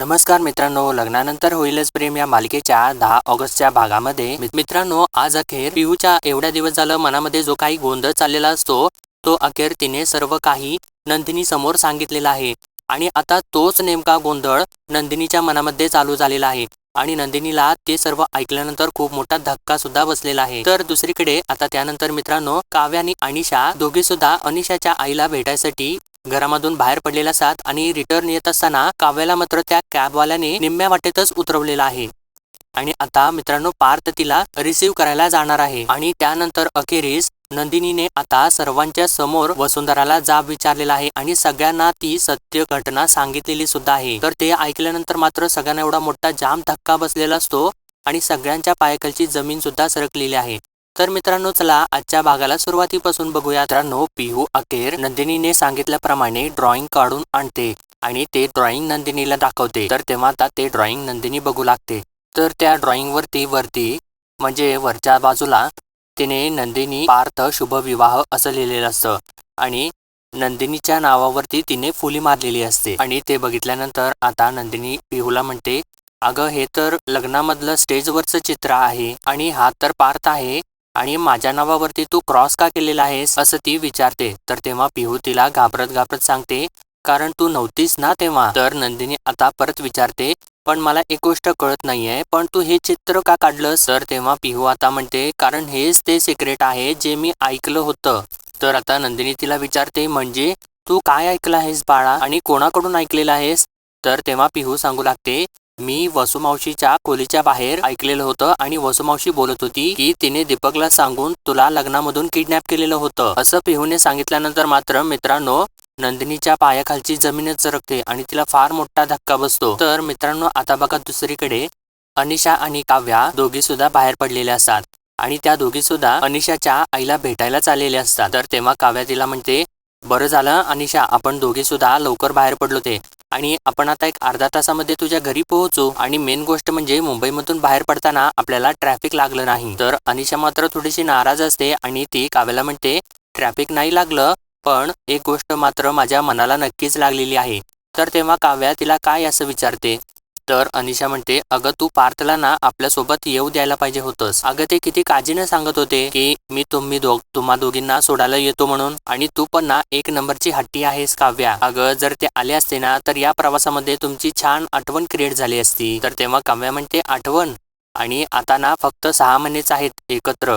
नमस्कार मित्रांनो लग्नानंतर होईलच प्रेम या मालिकेच्या दहा ऑगस्टच्या भागामध्ये. मित्रांनो आज अखेर पियूच्या एवढ्या दिवस झालं मनामध्ये जो काही गोंधळ चाललेला असतो तो अखेर तिने सर्व काही नंदिनी समोर सांगितलेला आहे. आणि आता तोच नेमका गोंधळ नंदिनीच्या मनामध्ये चालू झालेला आहे. आणि नंदिनीला ते सर्व ऐकल्यानंतर खूप मोठा धक्का सुद्धा बसलेला आहे. तर दुसरीकडे आता त्यानंतर मित्रांनो काव्यानी आणि अनिशा दोघे सुद्धा अनिशाच्या आईला भेटायसाठी घरामधून बाहेर पडलेले असतात आणि रिटर्न येत असताना काव्याला मात्र त्या कॅबवाल्याने निम्म्या वाटेतच उतरवलेला आहे. आणि आता मित्रांनो पार्थ तिला रिसीव्ह करायला जाणार आहे. आणि त्यानंतर अखेरीस नंदिनीने आता सर्वांच्या समोर वसुंधराला जाब विचारलेला आहे आणि सगळ्यांना ती सत्य घटना सांगितलेली सुद्धा आहे. तर ते ऐकल्यानंतर मात्र सगळ्यांना एवढा मोठा जाम धक्का बसलेला असतो आणि सगळ्यांच्या पायाखालची जमीन सुद्धा सरकलेली आहे. तर मित्रांनो चला आजच्या भागाला सुरुवातीपासून बघूया. मित्रांनो पिहू अखेर नंदिनीने सांगितल्याप्रमाणे ड्रॉइंग काढून आणते आणि ते ड्रॉइंग नंदिनीला दाखवते. तर तेव्हा आता ते ड्रॉइंग नंदिनी बघू लागते. तर त्या ड्रॉइंग वरती वरती म्हणजे वरच्या बाजूला तिने नंदिनी पार्थ शुभ विवाह असं लिहिलेलं असतं. आणि नंदिनीच्या नावावरती तिने फुली मारलेली असते. आणि ते बघितल्यानंतर आता नंदिनी पिहूला म्हणते अगं हे तर लग्नामधलं स्टेजवरचं चित्र आहे आणि हा तर पार्थ आहे. आणि माझ्या नावावरती तू क्रॉस का केलेला आहेस? असं ती विचारते. तर तेव्हा पिहू तिला घाबरत घाबरत सांगते कारण तू नव्हतीस ना तेव्हा? तर नंदिनी आता परत विचारते पण मला एक गोष्ट कळत नाहीये पण तू हे चित्र का काढलं? सर तेव्हा पिहू आता म्हणते कारण हेच ते सिक्रेट आहे जे मी ऐकलं होतं. तर आता नंदिनी तिला विचारते म्हणजे तू काय ऐकलं आहेस बाळा? आणि कोणाकडून ऐकलेलं आहेस? तर तेव्हा पिहू सांगू लागते मी वसुमावशीच्या खोलीच्या बाहेर ऐकलेलं होतं आणि वसुमावशी बोलत होती की तिने दीपकला सांगून तुला लग्नामधून किडनॅप केलेलं होतं. असं पिहूने सांगितल्यानंतर मात्र मित्रांनो नंदिनीच्या पायाखालची जमीनच सरकते आणि तिला फार मोठा धक्का बसतो. तर मित्रांनो आता बघा दुसरीकडे. अनिशा आणि काव्या दोघी सुद्धा बाहेर पडलेल्या असतात आणि त्या दोघी सुद्धा अनिशाच्या आईला भेटायला चाललेल्या असतात. तर तेव्हा काव्या तिला म्हणते बरं झालं अनिशा आपण दोघी सुद्धा लवकर बाहेर पडलो ते. आणि आपण आता एक अर्धा तासामध्ये तुझ्या घरी पोहोचू आणि मेन गोष्ट म्हणजे मुंबईमधून बाहेर पडताना आपल्याला ट्रॅफिक लागलं नाही. तर अनिशा मात्र थोडीशी नाराज असते आणि ती काव्याला म्हणते ट्रॅफिक नाही लागलं पण एक गोष्ट मात्र माझ्या मनाला नक्कीच लागलेली आहे. तर तेव्हा काव्या तिला काय असं विचारते? तर अनिशा म्हणते अगं तू पार्थला ना आपल्यासोबत येऊ द्यायला पाहिजे होतंस. अगं ते किती काळजीने सांगत होते की मी तुम्ही दोघ तुम्हा दोघींना सोडायला येतो म्हणून. आणि तू पण ना एक नंबरची हट्टी आहेस काव्या. अगं जर ते आले असते ना तर या प्रवासामध्ये तुमची छान आठवण क्रिएट झाली असती. तर तेव्हा काव्या म्हणते आठवण. आणि आता ना फक्त सहा महिनेच आहेत एकत्र.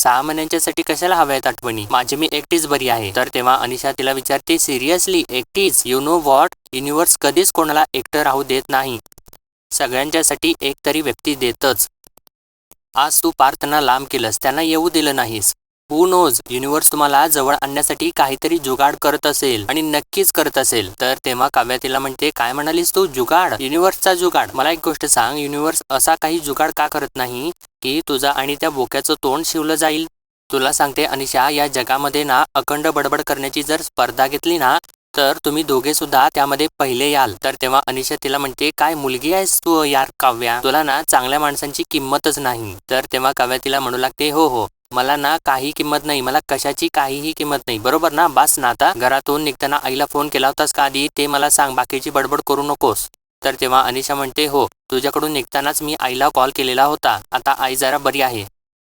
सहा महिन्यांच्यासाठी कशाला हव्या आहेत आठवणी? माझी मी एकटीच बरी आहे. तर तेव्हा अनिशा तिला विचारते सिरियसली एकटीच? यु नो वॉट युनिव्हर्स कधीच कोणाला एकटं राहू देत नाही. सगळ्यांच्यासाठी एक तरी व्यक्ती देतच. आज तू पार्थना लांब केलंस त्यांना येऊ दिलं नाहीस. हु नोज युनिव्हर्स तुम्हाला जवळ आणण्यासाठी काहीतरी जुगाड करत असेल आणि नक्कीच करत असेल. तर तेव्हा काव्या तिला म्हणते काय म्हणालीस तू? जुगाड? युनिव्हर्सचा जुगाड. मला एक गोष्ट सांग. युनिव्हर्स असा काही जुगाड का करत नाही की तुझा आणि त्या बोक्याचं तोंड शिवलं जाईल? तुला सांगते अनिशा या जगामध्ये ना अखंड बडबड करण्याची जर स्पर्धा घेतली ना तर तुम्ही दोघे सुद्धा त्यामध्ये पहिले याल. तर तेव्हा अनिशा तिला म्हणते काय मुलगी आहेस तू यार काव्या? तुला ना चांगल्या माणसांची किंमतच नाही. तर तेव्हा काव्या तिला म्हणू लागते हो हो. मला ना काही किंमत नाही मला कशाची काहीही किंमत नाही. बरोबर ना बास? ना आता घरातून निघताना आईला फोन केला होतास का आधी? ते मला सांग बाकीची बडबड करू नकोस. तर तेव्हा अनिशा म्हणते हो तुझ्याकडून निघतानाच मी आईला कॉल केलेला होता. आता आई जरा बरी आहे.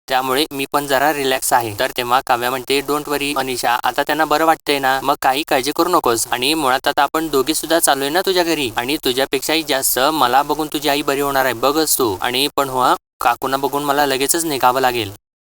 त्यामुळे मी पण जरा रिलॅक्स आहे. तर तेव्हा काव्या म्हणते डोंट वरी अनिशा आता त्यांना बरं वाटतंय ना. मग काही काळजी करू नकोस. आणि मुळात आता आपण दोघी सुद्धा चालू ना तुझ्या घरी. आणि तुझ्यापेक्षाही जास्त मला बघून तुझी आई बरी होणार आहे. बघच तू. आणि पण हो काकूना बघून मला लगेचच निघावं लागेल.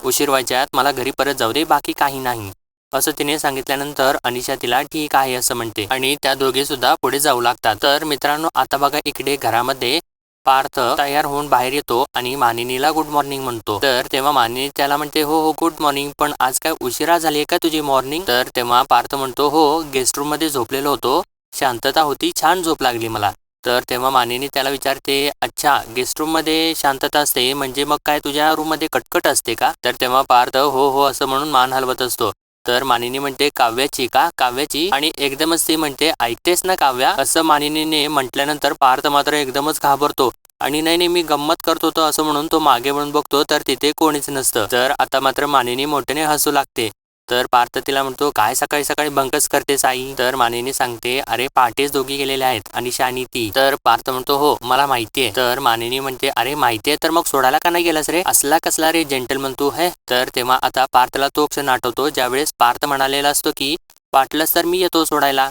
उशीर व्हायच्यात मला घरी परत जाऊ दे बाकी काही नाही. असं तिने सांगितल्यानंतर अनिशा तिला ठीक आहे असं म्हणते. आणि त्या दोघे सुद्धा पुढे जाऊ लागतात. तर मित्रांनो आता बघा इकडे घरामध्ये पार्थ तयार होऊन बाहेर येतो आणि मानिनीला गुड मॉर्निंग म्हणतो. तर तेव्हा मानिनी त्याला म्हणते हो हो गुड मॉर्निंग पण आज काय उशिरा झाली आहे का तुझी मॉर्निंग तर तेव्हा पार्थ म्हणतो हो गेस्ट रूममध्ये झोपलेलो होतो. शांतता होती छान झोप लागली मला. तर तेव्हा मानिनी त्याला विचारते अच्छा गेस्ट रूममध्ये शांतता असते म्हणजे मग काय तुझ्या रूममध्ये कटकट असते का? तर तेव्हा पार्थ हो हो असं म्हणून मान हलवत असतो. तर मानिनी म्हणते काव्याची का? काव्याची? आणि एकदमच ती म्हणते ऐकतेस ना काव्या? असं मानिनीने म्हटल्यानंतर पार्थ मात्र एकदमच घाबरतो. आणि नाही नाही मी गंमत करत होतो असं म्हणून तो मागे म्हणून बघतो तर तिथे कोणीच नसतं. तर आता मात्र मानिनी मोठ्याने हसू लागते. तर पार्थ तिला म्हणतो काय सकाळी सकाळी बंकच करतेस आई तर मानिनी सांगते अरे पहाटेच दोघी गेलेले आहेत अनिशा आणि ती. तर पार्थ म्हणतो हो मला माहितीये तर मानिनी म्हणते अरे माहितीये तर मग सोडायला का नाही गेलास रे? असला कसला रे जेंटल म्हणतो हे? तर तेव्हा आता पार्थला तो क्षण आठवतो ज्यावेळेस पार्थ म्हणालेला असतो की वाटलंच तर मी येतो सोडायला.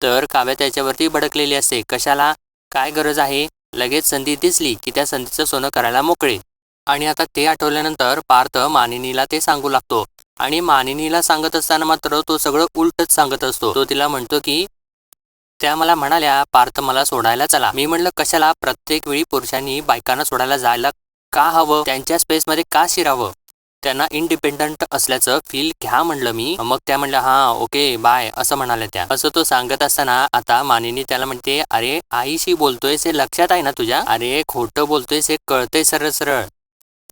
तर काव्या त्याच्यावरती भडकलेली असते कशाला? काय गरज आहे? लगेच संधी दिसली की त्या संधीचं सोनं करायला मोकळे. आणि आता ते आठवल्यानंतर पार्थ मानिनीला ते सांगू लागतो. आणि मानिनीला सांगत असताना मात्र तो सगळं उलटच सांगत असतो. तो तिला म्हणतो की त्या मला म्हणाल्या पार्थ मला सोडायला चला. मी म्हणलं कशाला? प्रत्येक वेळी पुरुषांनी बायकांना सोडायला जायला का हवं? त्यांच्या स्पेसमध्ये का शिरावं? त्यांना इंडिपेंडंट असल्याचं फील घ्या म्हणलं मी. मग त्या म्हणल्या हा ओके बाय असं म्हणाल्या त्या. असं तो सांगत असताना आता मानिनी त्याला म्हणते अरे आईशी बोलतोयस हे लक्षात आहे ना तुझ्या? अरे खोटं बोलतोयस हे कळतंय सरळ सरळ.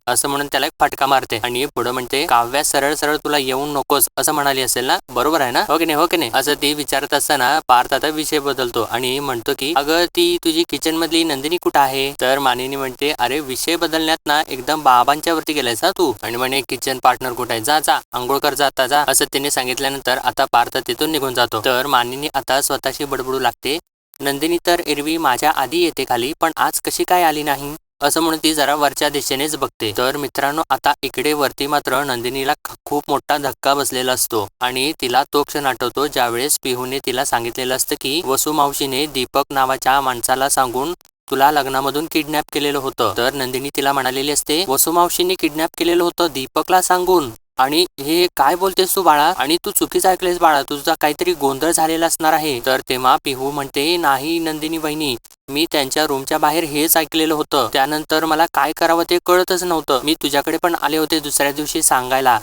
असं म्हणून त्याला एक फटका मारते. आणि पुढे म्हणते काव्या सरळ सरळ तुला येऊन नकोस असं म्हणाली असेल ना? बरोबर आहे ना? हो की नाही? हो की नाही? असं ती विचारत असताना पार्थ आता विषय बदलतो आणि म्हणतो की अगं ती तुझी किचन मधली नंदिनी कुठं आहे? तर मानिनी म्हणते अरे विषय बदलण्यात ना एकदम बाबांच्या वरती गेलायस ना तू. आणि म्हणे किचन पार्टनर कुठे आहे? जा जा आंघोळ कर जा आता जा. असं तिने सांगितल्यानंतर आता पार्थ तिथून निघून जातो. तर मानिनी आता स्वतःशी बडबडू लागते. नंदिनी तर एरवी माझ्या आधी येते खाली पण आज कशी काय आली नाही? असं म्हणून ती जरा वरच्या दिशेनेच बघते. तर मित्रांनो आता इकडे वरती मात्र नंदिनीला खूप मोठा धक्का बसलेला असतो. आणि तिला तो क्षण आठवतो ज्यावेळेस पिहूने तिला सांगितलेलं असतं की वसू मावशीने दीपक नावाच्या माणसाला सांगून तुला लग्नामधून किडनॅप केलेलं होतं. तर नंदिनी तिला म्हणालेली असते वसुमावशीने किडनॅप केलेलं होतं दीपकला सांगून. आणि हे काय बोलतेस तू बाळा? आणि तू चुकीचं ऐकलेस बाळा. तुझा काहीतरी गोंधळ झालेला असणार आहे. तर तेव्हा पिहू म्हणते नाही नंदिनी वहिनी मी त्यांच्या रूमच्या बाहेर हेच ऐकलेलं होतं. त्यानंतर मला काय करावं ते कळतच नव्हतं. मी तुझ्याकडे पण आले होते दुसऱ्या दिवशी सांगायला.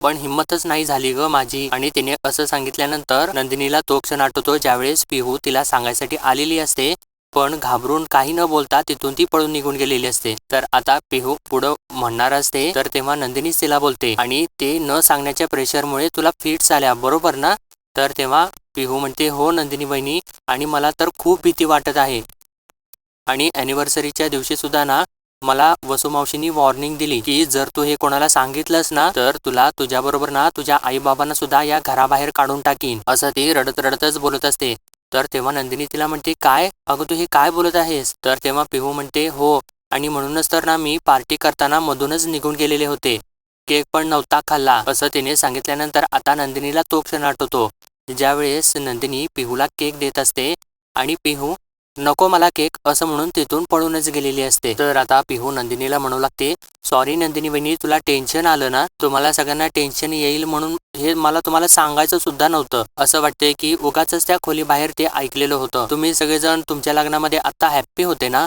पण हिंमतच नाही झाली ग माझी. आणि तिने असं सांगितल्यानंतर नंदिनीला तो क्षण आठवतो ज्यावेळेस पिहू तिला सांगायसाठी आलेली असते. पण घाबरून काही न बोलता तिथून ती पळून निघून गेलेली असते. तर आता पिहू पुढं म्हणणार असते तर तेव्हा नंदिनीच तिला बोलते. आणि ते न सांगण्याच्या प्रेशरमुळे तुला फिट्स आल्या बरोबर ना? तर तेव्हा पिहू म्हणते हो नंदिनी बहिणी आणि मला तर खूप भीती वाटत आहे. आणि अॅनिव्हर्सरीच्या दिवशी सुद्धा ना मला वसुमावशीनी वॉर्निंग दिली की जर तू हे कोणाला सांगितलंस ना तर तुला तुझ्याबरोबर ना तुझ्या आईबाबांना सुद्धा या घराबाहेर काढून टाकीन. असं ती रडत रडतच बोलत असते. तर तेव्हा नंदिनी तिला म्हणते काय? अगं तू हे काय बोलत आहेस? तर तेव्हा पिहू म्हणते हो. आणि म्हणूनच तर ना मी पार्टी करताना मधूनच निघून गेलेले होते. केक पण नव्हता खाल्ला असं तिने सांगितल्यानंतर आता नंदिनीला तो क्षण आठवतो ज्यावेळेस नंदिनी पिहूला केक देत असते आणि पिहू नको मला केक असं म्हणून तिथून पळूनच गेलेली असते. तर आता पिहू नंदिनीला म्हणू लागते सॉरी नंदिनी बहिणी तुला टेन्शन आलं ना? तुम्हाला सगळ्यांना टेन्शन येईल म्हणून हे मला तुम्हाला सांगायचं सुद्धा नव्हतं. असं वाटतंय की उगाच त्या खोली बाहेर ते ऐकलेलं होतं. तुम्ही सगळेजण तुमच्या लग्नामध्ये आता हॅप्पी होते ना?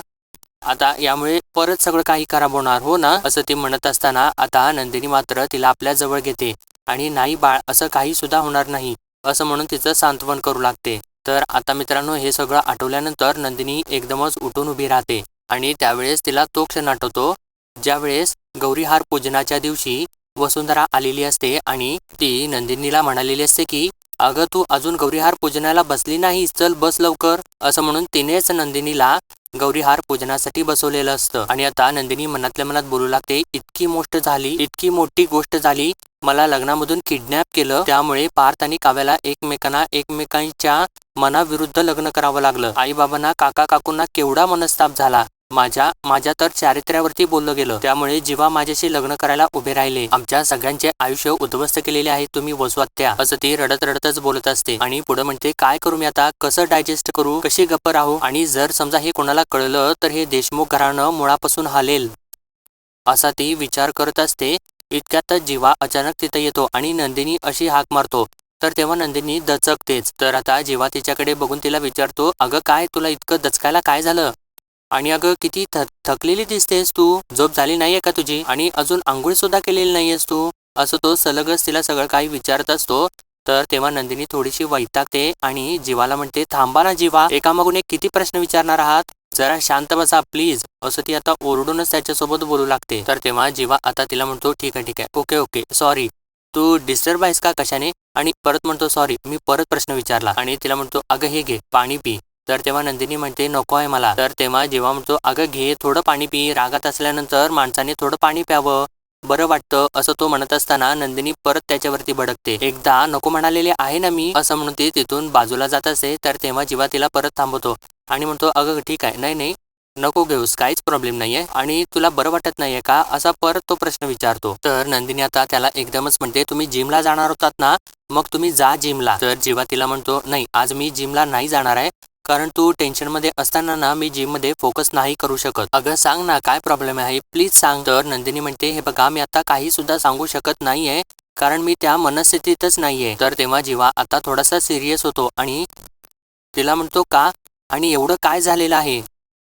आता यामुळे परत सगळं काही खराब होणार हो ना? असं ती म्हणत असताना आता नंदिनी मात्र तिला आपल्या जवळ घेते. आणि नाही बाळ असं काही सुद्धा होणार नाही असं म्हणून तिचं सांत्वन करू लागते. तर आता मित्रांनो हे सगळं आठवल्यानंतर नंदिनी एकदमच उठून उभी राहते आणि त्यावेळेस तिला तो क्षण आठवतो ज्यावेळेस गौरीहार पूजनाच्या दिवशी वसुंधरा आलेली असते आणि ती नंदिनीला म्हणालेली असते की अगं तू अजून गौरीहार पूजनाला बसली नाहीस चल बस लवकर असं म्हणून तिनेच नंदिनीला गौरीहार पूजनासाठी बसवलेलं असतं. आणि आता नंदिनी मनातल्या मनात बोलू लागते इतकी मोठ झाली इतकी मोठी गोष्ट झाली मला लग्नामधून किडनॅप केलं त्यामुळे पार्थ आणि काव्याला एकमेकांना एकमेकांच्या मनाविरुद्ध लग्न करावं लागलं. आई बाबांना काका काकूंना केवढा मनस्ताप झाला. माझ्या माझ्या तर चारित्र्यावरती बोललं गेलं. त्यामुळे जेव्हा माझ्याशी लग्न करायला उभे राहिले. आमच्या सगळ्यांचे आयुष्य उद्ध्वस्त केलेले आहे तुम्ही वसवात्या असं ती रडत रडतच बोलत असते. आणि पुढे म्हणते काय करू मी आता? कसं डायजेस्ट करू? कशी गप्प राहू? आणि जर समजा हे कोणाला कळलं तर हे देशमुख घराणं मुळापासून हालेल. असा ती विचार करत असते. इतक्यातच जीवा अचानक तिथे येतो आणि नंदिनी अशी हाक मारतो. तर तेव्हा नंदिनी दचकतेच. तर आता जीवा तिच्याकडे बघून तिला विचारतो अगं काय? तुला इतकं दचकायला काय झालं? आणि अगं किती थक थकलेली दिसतेस तू. झोप झाली नाहीये का तुझी? आणि अजून आंघोळ सुद्धा केलेली नाहीयेस तू. असं तो सलगच तिला सगळं काही विचारत असतो. तर तेव्हा नंदिनी थोडीशी वैतागते आणि जीवाला म्हणते थांबा ना जीवा. एकामागून एक किती प्रश्न विचारणार आहात? जरा शांत बसा प्लीज. असं ती आता ओरडूनच त्याच्यासोबत बोलू लागते. तर तेव्हा जीवा आता तिला म्हणतो ठीक आहे ठीक आहे. Okay okay. सॉरी. तू डिस्टर्ब आहेस का कशाने? आणि परत म्हणतो सॉरी. मी परत प्रश्न विचारला. आणि तिला म्हणतो अगं हे घे. पाणी पी. तर तेव्हा नंदिनी म्हणते नको आहे मला. तर तेव्हा जेव्हा म्हणतो अगं घे थोडं पाणी पी. रागात असल्यानंतर माणसाने थोडं पाणी प्यावं. बरं वाटतं असं तो म्हणत असताना नंदिनी परत त्याच्यावरती भडकते. एकदा नको म्हणालेले आहे ना मी असं म्हणून ती तिथून बाजूला जात असते तर तेव्हा जीवा तिला परत थांबवतो आणि म्हणतो अगं ठीक आहे. नाही नाही नको घेऊस काहीच प्रॉब्लेम नाहीये आणि तुला बरं वाटत नाहीये का? असा परत तो प्रश्न विचारतो. तर नंदिनी आता त्याला एकदमच म्हणते तुम्ही जिमला जाणार होतात ना मग तुम्ही जा जिमला तर जेव्हा तिला म्हणतो नाही आज मी जिमला नाही जाणार आहे कारण तू टेन्शनमध्ये असताना ना मी जिममध्ये फोकस नाही करू शकत. अगं सांग ना काय प्रॉब्लेम आहे? प्लीज सांग. तर नंदिनी म्हणते हे बघा मी आता काही सुद्धा सांगू शकत नाहीये कारण मी त्या मनस्थितीतच नाहीये. तर तेव्हा जीवा आता थोडासा सिरियस होतो आणि तिला म्हणतो का? आणि एवढं काय झालेलं आहे?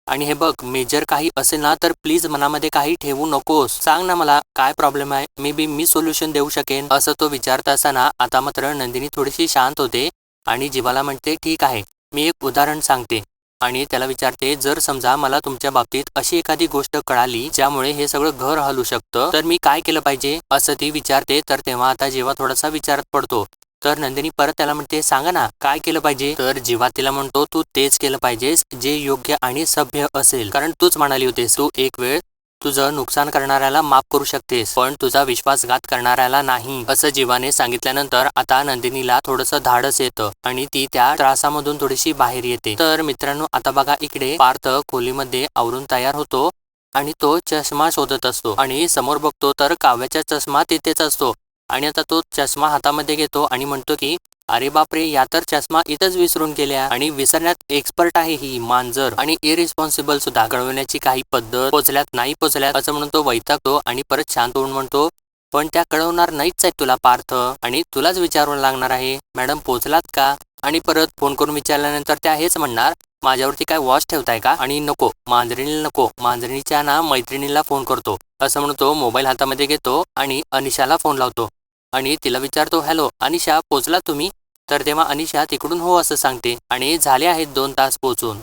आणि हे बघ मेजर काही असेल ना तर प्लीज मनामध्ये काही ठेवू नकोस. सांग ना मला काय प्रॉब्लेम आहे? मे बी मी सोल्युशन देऊ शकेन. असं तो विचारत असताना आता मात्र नंदिनी थोडीशी शांत होते आणि जीवाला म्हणते ठीक आहे. मी एक उदाहरण सांगते आणि त्याला विचारते जर समजा मला तुमच्या बाबतीत अशी एखादी गोष्ट कळाली ज्यामुळे हे सगळं घर हलू शकतं तर मी काय केलं पाहिजे? असं ती विचारते. तर तेव्हा आता जेव्हा थोडासा विचारात पडतो तर नंदिनी परत त्याला म्हणते सांगा ना काय केलं पाहिजे? तर जेव्हा तिला म्हणतो तू तेच केलं पाहिजेस जे योग्य आणि सभ्य असेल. कारण तूच म्हणाली होतेस तू एक वेळ तुझं नुकसान करणाऱ्याला माफ करू शकतेस पण तुझा विश्वासघात करणाऱ्याला नाही असं जीवाने सांगितल्यानंतर आता नंदिनीला थोडस धाडस येतं आणि ती त्या त्रासामधून थोडीशी बाहेर येते. तर मित्रांनो आता बघा इकडे पार्थ खोलीमध्ये आवरून तयार होतो आणि तो चष्मा शोधत असतो आणि समोर बघतो तर काव्याचा चष्मा तिथेच असतो आणि आता तो चष्मा हातामध्ये घेतो आणि म्हणतो की अरे बापरे या तर चष्मा इथंच विसरून गेल्या. आणि विसरण्यात एक्सपर्ट आहे ही मांजर. आणि इरिस्पॉन्सिबल सुद्धा. कळवण्याची काही पद्धत पोचल्यात नाही पोचल्यात असं म्हणून तो वैतागतो आणि परत शांत होऊन म्हणतो पण त्या कळवणार नाहीच आहेत तुला पार्थ. आणि तुलाच विचारून लागणार आहे. मॅडम पोचलात का? आणि परत फोन करून विचारल्यानंतर त्या हेच म्हणणार माझ्यावरती काय वॉच ठेवताय का? आणि नको मांजरीला नको. मांजरीच्या ना मैत्रिणीला फोन करतो. असं म्हणतो मोबाईल हातामध्ये घेतो आणि अनिशाला फोन लावतो. आणि तिला विचारतो हॅलो अनिशा पोचला तुम्ही? तर तेव्हा अनिशा तिकडून हो असं सांगते. आणि झाले आहेत दोन तास पोचून.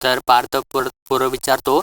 तर पार्थ पुर विचारतो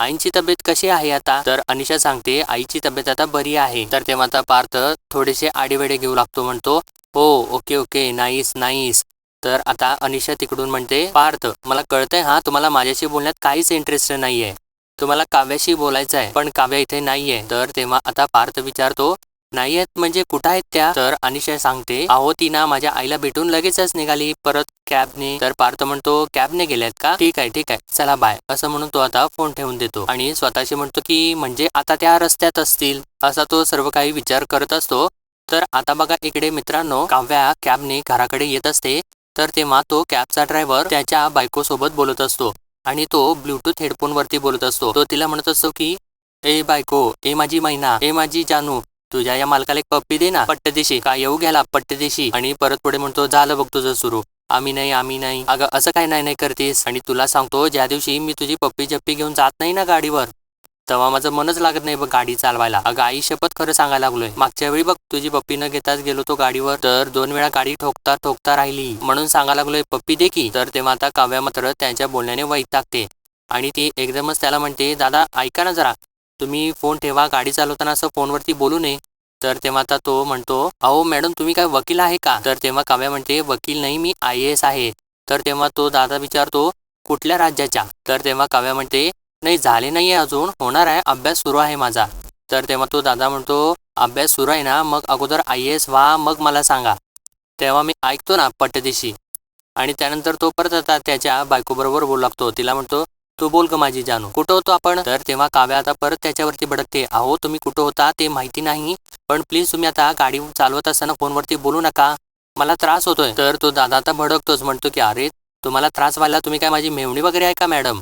आईची तब्येत कशी आहे आता? तर अनिशा सांगते आईची तब्येत आता बरी आहे. तर तेव्हा आता पार्थ थोडेसे आडेवेडे घेऊ लागतो म्हणतो हो ओके ओके नाईस नाईस तर आता अनिशा तिकडून म्हणते पार्थ मला कळतंय हा तुम्हाला माझ्याशी बोलण्यात काहीच इंटरेस्ट नाहीये. तुम्हाला काव्याशी बोलायचं आहे पण काव्या इथे नाहीये. तर तेव्हा आता पार्थ विचारतो नाही आहेत म्हणजे कुठं आहेत त्या? तर अनिशा सांगते अहो ती ना माझ्या आईला भेटून लगेचच निघाली. परत कॅबने. तर पार्थ म्हणतो कॅबने गेल्यात का? ठीक आहे ठीक आहे. चला बाय. असं म्हणून तो आता फोन ठेवून देतो. आणि स्वतःशी म्हणतो की म्हणजे आता त्या रस्त्यात असतील? असा तो सर्व काही विचार करत असतो. तर आता बघा इकडे मित्रांनो काव्या कॅबने घराकडे येत असते. तर तेव्हा तो कॅबचा ड्रायव्हर त्याच्या बायकोसोबत बोलत असतो. आणि तो ब्लूटूथ हेडफोनवरती बोलत असतो. तो तिला म्हणत असतो की ए बायको ए माझी मैना ए माझी जानू तुझ्या या मालकाला एक पप्पी दे ना. पट्टदेशी का येऊ घ्याला पट्टदेशी आणि परत पुढे म्हणतो झालं बघ तुझं सुरू. आम्ही नाही आम्ही नाही. अगं असं काय नाही नाही करतेस? आणि तुला सांगतो ज्या दिवशी मी तुझी पप्पी जप्पी घेऊन जात नाही ना गाडीवर तेव्हा माझं मनच लागत नाही बघ गाडी चालवायला. अगं आई शपथ खरं सांगायला लागलोय. मागच्या वेळी बघ तुझी पप्पी न घेताच गेलो तो गाडीवर तर दोन वेळा गाडी ठोकता ठोकता राहिली. म्हणून सांगायला लागलोय पप्पी दे की. तर तेव्हा आता काव्या मात्र त्यांच्या बोलण्याने वैतागते. आणि ती एकदमच त्याला म्हणते दादा ऐका ना जरा. तुम्ही फोन ठेवा गाडी चालवताना असं फोनवरती बोलू नये. तर तेव्हा आता तो म्हणतो अहो मॅडम तुम्ही काय वकील आहे का? तर तेव्हा काव्या म्हणते वकील नाही मी आय एस आहे. तर तेव्हा तो दादा विचारतो कुठल्या राज्याच्या? तर तेव्हा काव्या म्हणते नाही झाले नाहीये अजून होणार आहे अभ्यास सुरू आहे माझा. तर तेव्हा तो दादा म्हणतो अभ्यास सुरू आहे ना मग अगोदर आय एस व्हा मग मला सांगा. तेव्हा मी ऐकतो ना पटदिशी आणि त्यानंतर तो परत आता त्याच्या बायकोबरोबर बोलू लागतो. तिला म्हणतो तू बोल ग माझी जानू. कुठं होतो आपण? तर तेव्हा काव्या आता परत त्याच्यावरती भडकते. अहो तुम्ही कुठं होता ते माहिती नाही. पण प्लीज तुम्ही आता गाडी चालवत असताना फोनवरती बोलू नका. मला त्रास होतोय. तर तो दादा आता भडकतोच. म्हणतो की अरे तुम्हाला त्रास व्हायला तुम्ही काय माझी मेवणी वगैरे आहे का मॅडम?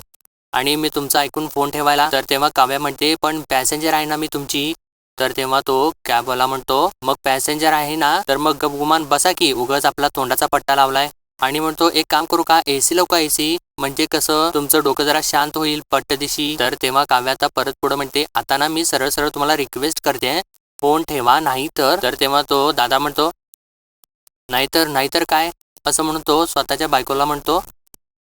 आणि मी तुमचा ऐकून फोन ठेवायला तर तेव्हा काव्या म्हणते पण पॅसेंजर आहे ना मी तुमची. तर तेव्हा तो कॅबवाला म्हणतो मग पॅसेंजर आहे ना तर मग गपगुमान बसा की उगाच आपला तोंडाचा पट्टा लावलाय. आणि म्हणतो एक काम करू का? एसी लावू का एसी? म्हणजे कसं तुमचं डोकं जरा शांत होईल पट्टदिशी तर तेव्हा काव्या आता परत पुढे म्हणते आता ना मी सरळ सरळ तुम्हाला रिक्वेस्ट करते. फोन ठेवा नाही तर तेव्हा तो दादा म्हणतो नाहीतर नाहीतर काय? असं म्हणून तो स्वतःच्या बायकोला म्हणतो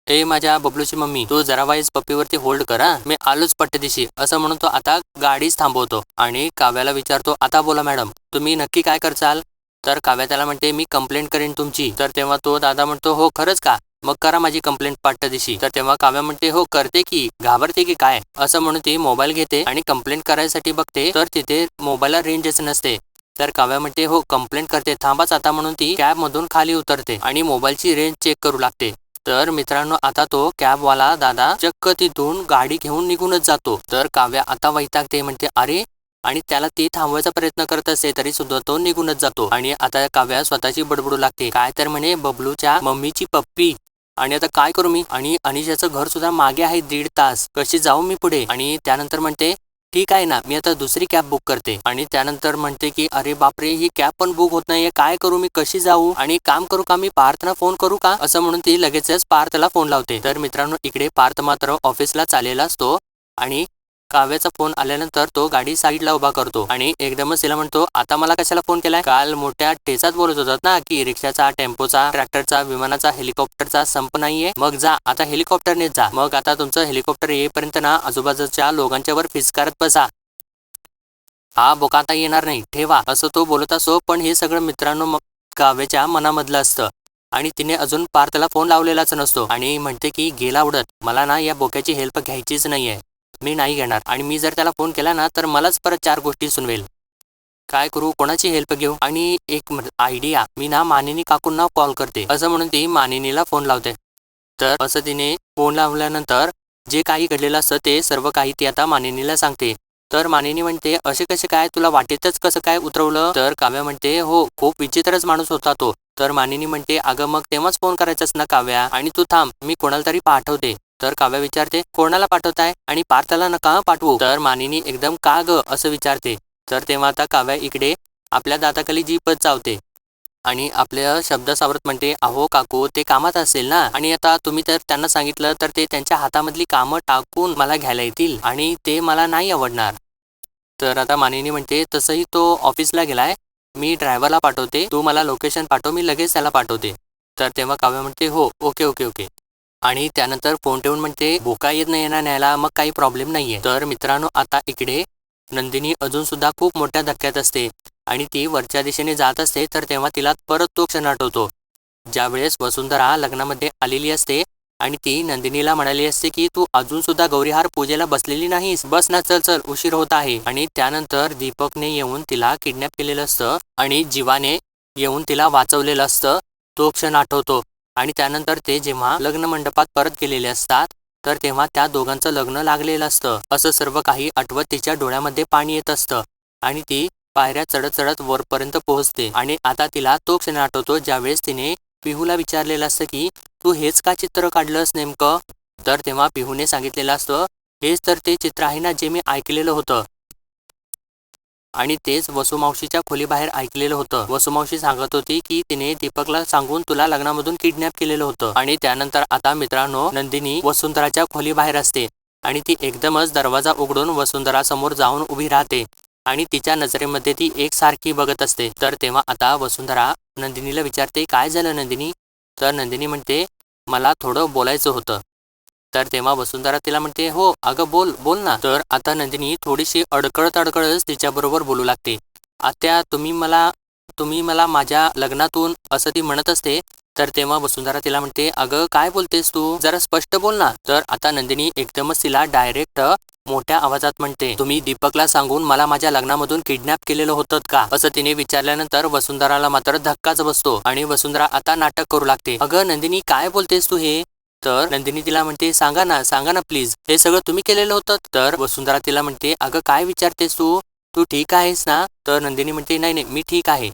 ए माझ्या बबलूची मम्मी तू जरा वाईज पप्पीवरती होल्ड करा मी आलोच पट्टदिशी असं म्हणून तो आता गाडीच थांबवतो. आणि काव्याला विचारतो आता बोला मॅडम तुम्ही नक्की काय करचाल? तर काव्या त्याला म्हणते मी कंप्लेंट करेन तुमची. तर तेव्हा तो दादा म्हणतो हो खरंच का? मग करा माझी कंप्लेंट पाठ दिशी तर तेव्हा काव्या म्हणते हो करते की. घाबरते की काय? असं म्हणून ती मोबाईल घेते आणि कंप्लेंट करायसाठी बघते. तर तिथे मोबाईलला रेंजच नसते. तर काव्या म्हणते हो कंप्लेंट करते. थांबाच आता म्हणून ती कॅब मधून खाली उतरते आणि मोबाईलची रेंज चेक करू लागते. तर मित्रांनो आता तो कॅबवाला दादा चक्क तिथून गाडी घेऊन निघूनच जातो. तर काव्या आता वैतागते म्हणते अरे! आणि त्याला ती थांबवायचा प्रयत्न करत असते तरी सुद्धा तो निघूनच जातो. आणि आता काव्या स्वतःची बडबडू लागते. काय तर म्हणे बबलूच्या मम्मीची पप्पी. आणि आता काय करू मी? आणि अनिशाचं घर सुद्धा मागे आहे दीड तास. कशी जाऊ मी पुढे? आणि त्यानंतर म्हणते ठीक आहे ना मी आता दुसरी कॅब बुक करते. आणि त्यानंतर म्हणते की अरे बापरे ही कॅब पण बुक होत नाहीये. काय करू मी? कशी जाऊ? आणि काम करू का मी? पार्थना फोन करू का? असं म्हणून ती लगेचच पार्थला फोन लावते. तर मित्रांनो इकडे पार्थ मात्र ऑफिसला चाललेला असतो. आणि काव्याचा फोन आल्यानंतर तो गाडी साईडला उभा करतो आणि एकदमच तिला म्हणतो आता मला कशाला फोन केलाय? काल मोठ्या टेचात बोलत होतात ना की रिक्षाचा टेम्पोचा ट्रॅक्टरचा विमानाचा हेलिकॉप्टरचा संप नाहीये. मग जा आता हेलिकॉप्टरने जा. मग आता तुमचं हेलिकॉप्टर येईपर्यंत ना आजूबाजूच्या लोकांच्या वर फिसकारत बसा. हा बोका आता येणार नाही. ठेवा. असं तो बोलत असो पण हे सगळं मित्रांनो मग काव्याच्या मनामधलं असतं. आणि तिने अजून पार्थला फोन लावलेलाच नसतो आणि म्हणते की गेला उडत. मला ना या बोक्याची हेल्प घ्यायचीच नाहीये. मी नाही घेणार. आणि मी जर त्याला फोन केला ना तर मलाच परत चार गोष्टी सुनवेल. काय करू? कोणाची हेल्प घेऊ? आणि एक आयडिया मी ना मानिनी काकूंना कॉल करते. असं म्हणून ती मानिनीला फोन लावते. तर असं तिने फोन लावल्यानंतर जे काही घडलेलं असतं ते सर्व काही ती आता मानिनीला सांगते. तर मानिनी म्हणते असे कसे काय? तुला वाटेतच कसं काय उतरवलं? तर काव्या म्हणते हो खूप विचित्रच माणूस होता तो. तर मानिनी म्हणते अगं मग तेव्हाच फोन करायचास ना काव्या? आणि तू थांब मी कोणाला तरी पाठवते. तर काव्या विचारते कोणाला पाठवताय? आणि पार्थला नका पाठवू. तर मानिनी एकदम का ग? असं विचारते. तर तेव्हा आता काव्या इकडे आपल्या दाताखाली जीपच चावते. आणि आपल्या शब्द सावरत म्हणते अहो काकू ते कामात असेल ना? आणि आता तुम्ही तर त्यांना सांगितलं तर ते त्यांच्या हातामधली कामं टाकून मला घ्यायला येतील आणि ते मला नाही आवडणार. तर आता मानिनी म्हणते तसंही तो ऑफिसला गेलाय. मी ड्रायव्हरला पाठवते. तू मला लोकेशन पाठव. मी लगेच त्याला पाठवते. तर तेव्हा काव्य म्हणते हो ओके ओके ओके. आणि त्यानंतर फोन ठेवून म्हणते भोका येत नाही ना न्यायला मग काही प्रॉब्लेम नाहीये. तर मित्रांनो आता इकडे नंदिनी अजून सुद्धा खूप मोठ्या धक्क्यात असते आणि ती वरच्या दिशेने जात असते तर तेव्हा तिला परत तो क्षण आठवतो. ज्यावेळेस वसुंधरा लग्नामध्ये आलेली असते आणि ती नंदिनीला म्हणाली असते की तू अजून सुद्धा गौरीहार पूजेला बसलेली नाहीस? बस ना चल चल उशीर होत आहे. आणि त्यानंतर दीपकने येऊन तिला किडनॅप केलेलं असतं आणि जीवाने येऊन तिला वाचवलेलं असतं तो क्षण आठवतो. आणि त्यानंतर ते जेव्हा लग्न मंडपात परत गेलेले असतात तर तेव्हा त्या दोघांचं लग्न लागलेलं असतं. असं सर्व काही आठवत तिच्या डोळ्यामध्ये पाणी येत असतं आणि ती पायऱ्या चढत चढत वरपर्यंत पोहोचते. आणि आता तिला तो क्षण आठवतो ज्यावेळेस तिने पिहूला विचारलेलं असतं की तू हेच का चित्र काढलंस नेमकं? तर तेव्हा पिहूने सांगितलेलं असतं हेच तर ते चित्र आहे ना जे मी ऐकलेलं होतं. आणि तेच वसुमावशीच्या खोलीबाहेर ऐकलेलं होतं. वसुमावशी सांगत होती की तिने दीपकला सांगून तुला लग्नामधून किडनॅप केलेलं होतं. आणि त्यानंतर आता मित्रांनो नंदिनी वसुंधराच्या खोलीबाहेर असते आणि ती एकदमच दरवाजा उघडून वसुंधरासमोर जाऊन उभी राहते आणि तिच्या नजरेमध्ये ती एकसारखी बघत असते. तर तेव्हा आता वसुंधरा नंदिनीला विचारते काय झालं नंदिनी? तर नंदिनी म्हणते मला थोडं बोलायचं होतं. तर तेव्हा वसुंधरा तिला म्हणते हो अगं बोल बोल ना. तर आता नंदिनी थोडीशी अडकळत अडकळच तिच्याबरोबर बोलू लागते. आत्या तुम्ही मला तुम्ही मला माझ्या लग्नातून असं ती म्हणत असते. तर तेव्हा वसुंधरा तिला म्हणते अगं काय बोलतेस तू? जरा स्पष्ट बोल ना. तर आता नंदिनी एकदमच तिला डायरेक्ट मोठ्या आवाजात म्हणते तुम्ही दीपकला सांगून मला माझ्या लग्नामधून किडनॅप केलेलं होतं का? असं तिने विचारल्यानंतर वसुंधराला मात्र धक्काच बसतो आणि वसुंधरा आता नाटक करू लागते. अगं नंदिनी काय बोलतेस तू हे? तर नंदिनी तिला म्हणते सांगा ना सांगा ना प्लीज हे सगळं तुम्ही केलेलं होतं. तर वसुंधरा तिला म्हणते अगं काय विचारतेस तू? तू ठीक आहेस ना? तर नंदिनी म्हणते नाही नाही मी ठीक आहे.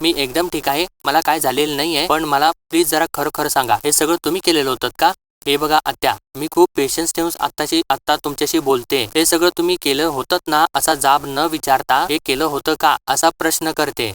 मी एकदम ठीक आहे. मला काय झालेलं नाहीये पण मला प्लीज जरा खरं खरं सांगा. हे सगळं तुम्ही केलेलं होतं का? हे बघा आत्या मी खूप पेशन्स ठेवून आत्ताशी आत्ता तुमच्याशी बोलते. हे सगळं तुम्ही केलं होतं ना? असा जाब न विचारता हे केलं होतं का? असा प्रश्न करते.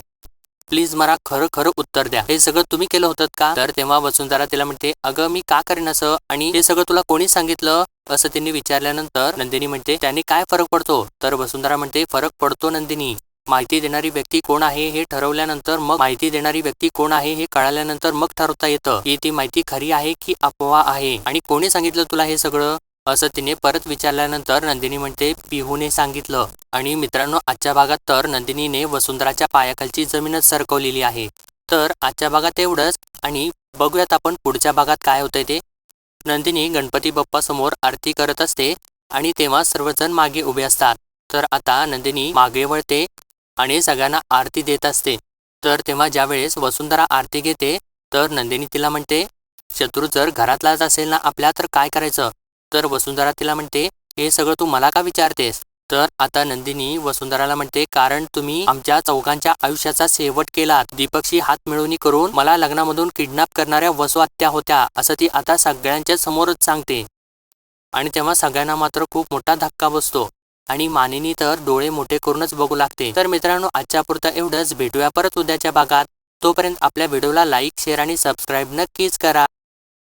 प्लीज मला खरं खरं उत्तर द्या. हे सगळं तुम्ही केलं होतं का? तर तेव्हा वसुंधरा तिला म्हणते अगं मी का करेन असं आणि हे सगळं तुला कोणी सांगितलं? असं त्यांनी विचारल्यानंतर नंदिनी म्हणते त्यांनी काय फरक पडतो? तर वसुंधरा म्हणते फरक पडतो नंदिनी. माहिती देणारी व्यक्ती कोण आहे हे ठरवल्यानंतर मग माहिती देणारी व्यक्ती कोण आहे हे कळाल्यानंतर मग ठरवता येतं. की ती माहिती खरी आहे की अफवा आहे? आणि कोणी सांगितलं तुला हे सगळं? असं तिने परत विचारल्यानंतर नंदिनी म्हणते पिहूने सांगितलं. आणि मित्रांनो आजच्या भागात तर नंदिनीने वसुंधराच्या पायाखालची जमीनच सरकवलेली आहे. तर आजच्या भागात एवढंच. आणि बघूयात आपण पुढच्या भागात काय होतंय ते. नंदिनी गणपती बाप्पासमोर आरती करत असते आणि तेव्हा सर्वजण मागे उभे असतात. तर आता नंदिनी मागे वळते आणि सगळ्यांना आरती देत असते. तर तेव्हा ज्यावेळेस वसुंधरा आरती घेते तर नंदिनी तिला म्हणते शत्रू जर घरातलाच असेल ना आपल्या तर काय करायचं? तर वसुंधरा तिला म्हणते हे सगळं तू मला का विचारतेस? तर आता नंदिनी वसुंधराला म्हणते कारण तुम्ही आमच्या चौघांच्या आयुष्याचा शेवट केलात. दीपकशी हात मिळवणी करून मला लग्नामधून किडनॅप करणाऱ्या वसू आत्या होत्या असं ती आता सगळ्यांच्या समोरच सांगते. आणि तेव्हा सगळ्यांना मात्र खूप मोठा धक्का बसतो. आणि मानिनी तर डोळे मोठे करूनच बघू लागते. तर मित्रांनो आजच्या पुरता एवढंच. भेटूया परत उद्याच्या भागात. तोपर्यंत आपल्या व्हिडिओला लाईक शेअर आणि सबस्क्राईब नक्कीच करा.